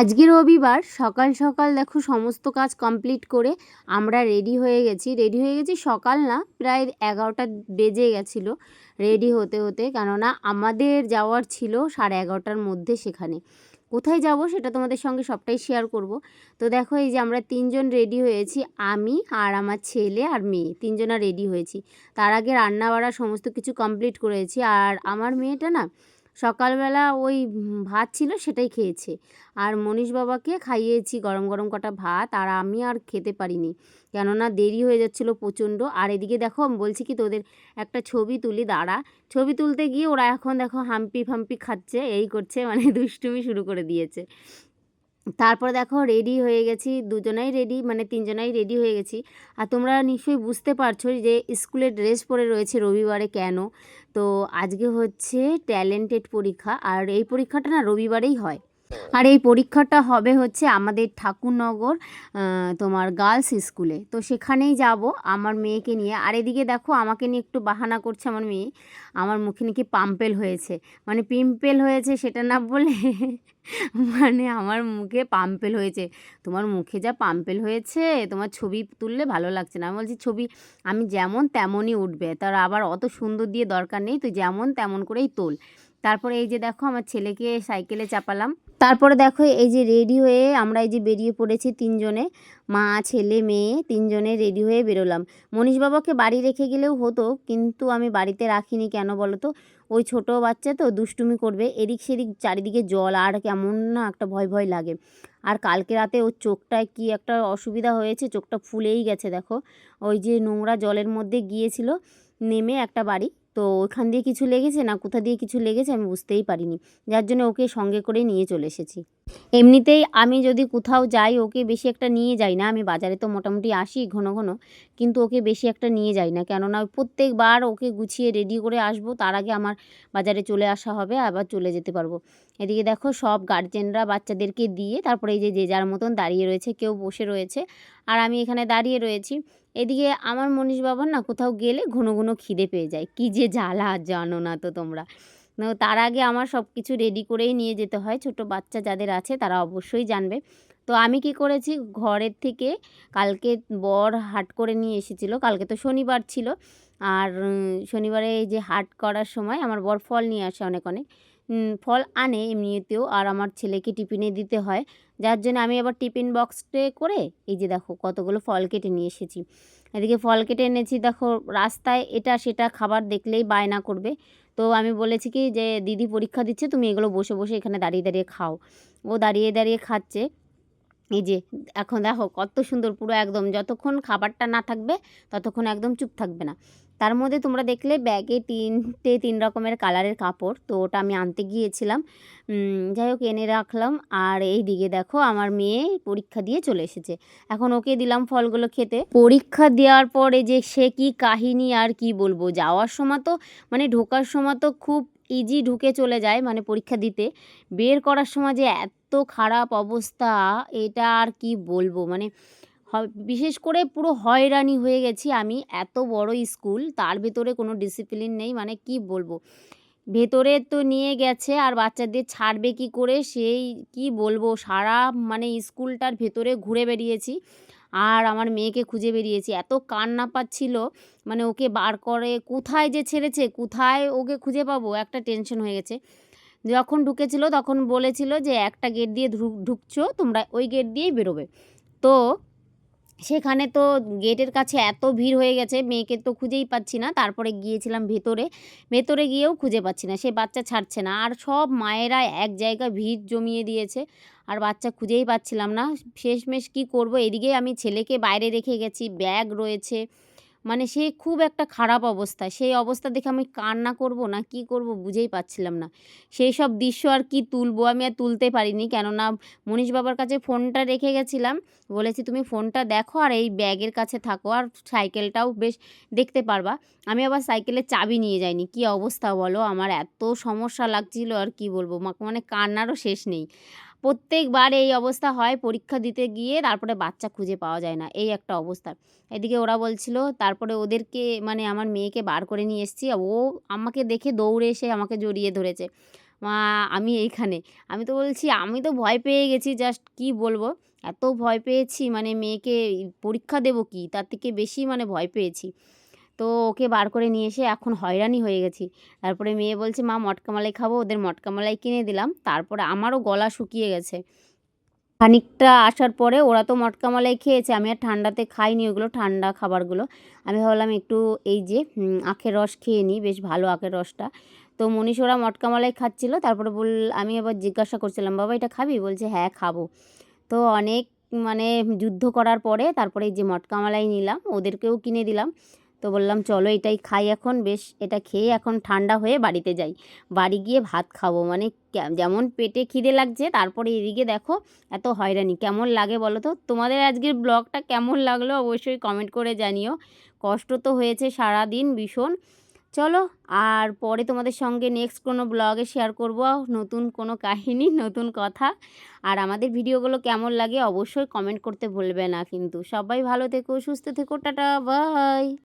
আজকে রবিবার, সকাল সকাল দেখো সমস্ত কাজ কমপ্লিট করে আমরা রেডি হয়ে গেছি। রেডি হয়ে গেছি সকাল না, প্রায় এগারোটা বেজে গেছিল রেডি হতে হতে, কেননা আমাদের যাওয়ার ছিল সাড়ে এগারোটার মধ্যে সেখানে। কোথায় যাব সেটা তোমাদের সঙ্গে সবটাই শেয়ার করব। তো দেখো এই যে আমরা তিনজন রেডি হয়েছি, আমি আর আমার ছেলে আর মেয়ে, তিনজনা রেডি হয়েছি। তার আগে রান্না বাড়া সমস্ত কিছু কমপ্লিট করেছি। আর আমার মেয়েটা না সকালবেলা ওই ভাত ছিল সেটাই খেয়েছে। আর মনীষ বাবাকে খাইয়েছি গরম গরম কটা ভাত, আর আমি আর খেতে পারিনি। কেননা দেরি হয়ে যাচ্ছিল প্রচণ্ড। আর এদিকে দেখো বলছি কি তোদের একটা ছবি তুলি, দাঁড়া। ছবি তুলতে গিয়ে ওরা এখন দেখো হাম্পি ফাম্পি খাচ্ছে, এই করছে মানে দুষ্টুমি শুরু করে দিয়েছে। তারপরে দেখো রেডি হয়ে গেছি, দুজনাই রেডি মানে তিনজনাই রেডি হয়ে গেছি। আর তোমরা নিশ্চয়ই বুঝতে পারছ যে স্কুলে ড্রেস পরে রয়েছে রবিবারে কেন? তো আজকে হচ্ছে ট্যালেন্টেড পরীক্ষা, আর এই পরীক্ষাটা না রবিবারেই হয়। আর এই পরীক্ষাটা হবে হচ্ছে আমাদের ঠাকুরনগর তোমার গার্লস স্কুলে তো সেখানেই যাব আমার মেয়েকে নিয়ে। আর এদিকে দেখো আমাকে নিয়ে একটু বাহানা করছে আমার মেয়ে। আমার মুখে নাকি পাম্পেল হয়েছে। মানে পিম্পেল হয়েছে সেটা না বলে মানে আমার মুখে পাম্পেল হয়েছে। তোমার মুখে যা পাম্পেল হয়েছে, তোমার ছবি তুললে ভালো লাগছে না। আমি বলছি, ছবি আমি যেমন তেমনই উঠবে। তার আবার অত সুন্দর দিয়ে দরকার নেই। তুই যেমন তেমন করেই তোল। তারপরে এই যে দেখো আমার ছেলেকে সাইকেলে চাপালাম। তারপরে দেখো এই যে রেডি হয়ে আমরা এই যে বেরিয়ে পড়েছি তিনজনে, মা, ছেলে, মেয়ে, তিনজনে রেডি হয়ে বেরোলাম। মনীষ বাবাকে বাড়ি রেখে গেলেও হতো, কিন্তু আমি বাড়িতে রাখিনি কেন বলো তো ওই ছোট বাচ্চা তো দুষ্টুমি করবে, এদিক সেদিক চারিদিকে জল, আর কেমন না একটা ভয় ভয় লাগে। আর কালকে রাতে ওর চোখটায় কি একটা অসুবিধা হয়েছে, চোখটা ফুলেই গেছে দেখো। ওই যে নোংরা জলের মধ্যে গিয়েছিল, নেমে একটা বাড়ি তো ওখান দিয়ে কিছু লেগেছে না কোথা দিয়ে কিছু লেগেছে আমি বুঝতেই পারিনি। যার জন্য ওকে সঙ্গে করে নিয়ে চলে এসেছি। এমনিতেই আমি যদি কোথাও যাই, ওকে বেশি একটা নিয়ে যাই না। আমি বাজারে তো মোটামুটি আসি ঘন ঘন, কিন্তু ওকে বেশি একটা নিয়ে যাই না। কেননা প্রত্যেকবার ওকে গুছিয়ে রেডি করে আসব, তার আগে আমার বাজারে চলে আসা হবে, আবার চলে যেতে পারব। এদিকে দেখো সব গার্জেনরা বাচ্চাদেরকে দিয়ে, তারপরে এই যে যে যার মতন দাঁড়িয়ে রয়েছে, কেউ বসে রয়েছে। আর আমি এখানে দাঁড়িয়ে রয়েছি। এদিকে আমার মনীষ বাবার না কোথাও গেলে ঘন ঘন খিদে পেয়ে যায়। কি যে জ্বালা, জানো না তো তোমরা। তার আগে আমার সব কিছু রেডি করেই নিয়ে যেতে হয়। ছোট বাচ্চা যাদের আছে তারা অবশ্যই জানবে। তো আমি কি করেছি? ঘরের থেকে কালকে বর হাট করে নিয়ে এসেছিল। কালকে তো শনিবার ছিল। আর শনিবারে এই যে হাট করার সময় আমার বর ফল নিয়ে আসে অনেক অনেক। ফল আনে এমনিতেও আর আমার ছেলেকে টিফিনে দিতে হয়। যার জন্য আমি আবার টিফিন বক্সটে করে এই যে দেখো কতগুলো ফল কেটে নিয়ে এসেছি। এদিকে ফল কেটে এনেছি, দেখো রাস্তায় এটা সেটা খাবার দেখলেই বায়না করবে। তো আমি বলেছি কি যে, দিদি পরীক্ষা দিচ্ছে, তুমি এগুলো বসে বসে এখানে দাঁড়িয়ে দাঁড়িয়ে খাও। ও দাঁড়িয়ে দাঁড়িয়ে খাচ্ছে। এই যে এখন দেখো কত সুন্দর পুরো একদম, যতক্ষণ খাবারটা না থাকবে, ততক্ষণ একদম চুপ থাকবে না। তার মধ্যে তোমরা দেখলে ব্যাগে তিনটে তিন রকমের কালারের কাপড়, তো ওটা আমি আনতে গিয়েছিলাম। যাই হোক, এনে রাখলাম। আর এই দিকে দেখো, আমার মেয়ে পরীক্ষা দিয়ে চলে এসেছে। এখন ওকে দিলাম ফলগুলো খেতে। পরীক্ষা দেওয়ার পরে যে সে কি কাহিনী আর কি বলব? যাওয়ার সময় তো মানে ঢোকার সময় তো খুব ইজি ঢুকে চলে যায় মানে পরীক্ষা দিতে। বের করার সময় যে এত খারাপ অবস্থা, এটা আর কি বলব? মানে বিশেষ করে পুরো হয়রানি হয়ে গেছি আমি, এত বড় স্কুল, তার ভেতরে কোনো ডিসিপ্লিন নেই মানে কি বলব? ভেতরে তো নিয়ে গেছে, আর বাচ্চাদের ছাড়বে কি করে? সেই কি বলব? সারা মানে স্কুলটার ভেতরে ঘুরে বেরিয়েছি আর আমার মেয়েকে খুঁজে বেরিয়েছি। এত কান্না পাচ্ছিল মানে ওকে বার করে, কোথায় যে ছেড়েছে, কোথায় ওকে খুঁজে পাবো? একটা টেনশন হয়ে গেছে। যখন ঢুকেছিল, তখন বলেছিল যে, একটা গেট দিয়ে ঢুক, ঢুকছো, তোমরা ওই গেট দিয়েই বেরোবে। তো সেখানে তো গেটের কাছে এত ভিড় হয়ে গেছে, মেয়েকে তো খুঁজেই পাচ্ছি না। তারপরে গিয়েছিলাম ভেতরে ভেতরে গিয়েও খুঁজে পাচ্ছি না। সে বাচ্চা ছাড়ছে না। আর সব মায়েরা এক জায়গায় ভিড় জমিয়ে দিয়েছে, আর বাচ্চা খুঁজেই পাচ্ছিলাম না। শেষমেশ কী করব? এদিকে আমি ছেলেকে বাইরে রেখে গেছি, ব্যাগ রয়েছে। মানে সে খুব একটা খারাপ অবস্থা। সেই অবস্থা দেখে আমি কান্না করব না, কি করব বুঝেই পাচ্ছিলাম না। সেই সব দৃশ্য আর কি তুলবো আমি আর তুলতে পারিনি। কেননা মনীষ বাবার কাছে ফোনটা রেখে গেছিলাম। বলেছি, তুমি ফোনটা দেখো আর এই ব্যাগের কাছে থাকো আর সাইকেলটাও বেশ দেখতে পারবা। আমি আবার সাইকেলের চাবি নিয়ে যাইনি। কি অবস্থা বলো? আমার এত সমস্যা লাগছিল আর কি বলব? মানে কান্নারও শেষ নেই। প্রত্যেকবার এই অবস্থা হয় পরীক্ষা দিতে গিয়ে তারপরে বাচ্চা খুঁজে পাওয়া যায় না। এই একটা অবস্থা। এদিকে ওরা বলছিল, তারপরে ওদেরকে মানে আমার মেয়েকে বার করে নিয়ে এসেছি। ও আমাকে দেখে দৌড়ে এসে আমাকে জড়িয়ে ধরেছে। মা, আমি এইখানে। আমি তো বলছি, আমি তো ভয় পেয়ে গেছি, জাস্ট কি বলব? এত ভয় পেয়েছি মানে মেয়েকে পরীক্ষা দেবো কি? তার থেকে বেশি মানে ভয় পেয়েছি। তো ওকে বার করে নিয়ে এসে এখন হয়রানি হয়ে গেছি। তারপরে মেয়ে বলছে, মা, মটকা মালাই খাব। ওদের মটকা মালাই কিনে দিলাম। তারপরে আমারও গলা শুকিয়ে গেছে। খানিকটা আসার পরে ওরা তো মটকা মালাই খেয়েছে। আমি আর ঠান্ডাতে খাইনি ওগুলো, ঠান্ডা খাবারগুলো। আমি ভাবলাম একটু এই যে আখের রস খেয়ে নিই। বেশ ভালো আখের রসটা। তো মনীষ ওরা মটকা মালাই খাচ্ছিলো। তারপরে বল, আমি আবার জিজ্ঞাসা করছিলাম, বাবা, এটা খাবি? বলছে হ্যাঁ খাব। তো অনেক মানে যুদ্ধ করার পরে তারপরে যে মটকা মালাই নিলাম, ওদেরকেও কিনে দিলাম। তো বললাম, চলো এটাই খাই এখন। বেশ, এটা খেয়ে এখন ঠান্ডা হয়ে বাড়িতে যাই। বাড়ি গিয়ে ভাত খাব। মানে যেমন পেটে খিদে লাগছে, তারপরে এদিকে দেখো এত হয়রানি। কেমন লাগে বলো তো? তোমাদের আজকের ব্লগটা কেমন লাগল অবশ্যই কমেন্ট করে জানিও। কষ্ট তো হয়েছে সারা দিন ভীষণ। চলো, আর পরে তোমাদের সঙ্গে নেক্সট কোনো ব্লগে শেয়ার করব। নতুন কোনো কাহিনী, নতুন কথা। আর আমাদের ভিডিওগুলো কেমন লাগে অবশ্যই কমেন্ট করতে ভুলবে না কিন্তু। সবাই ভালো থেকো, সুস্থ থেকো, টাটা, বাই।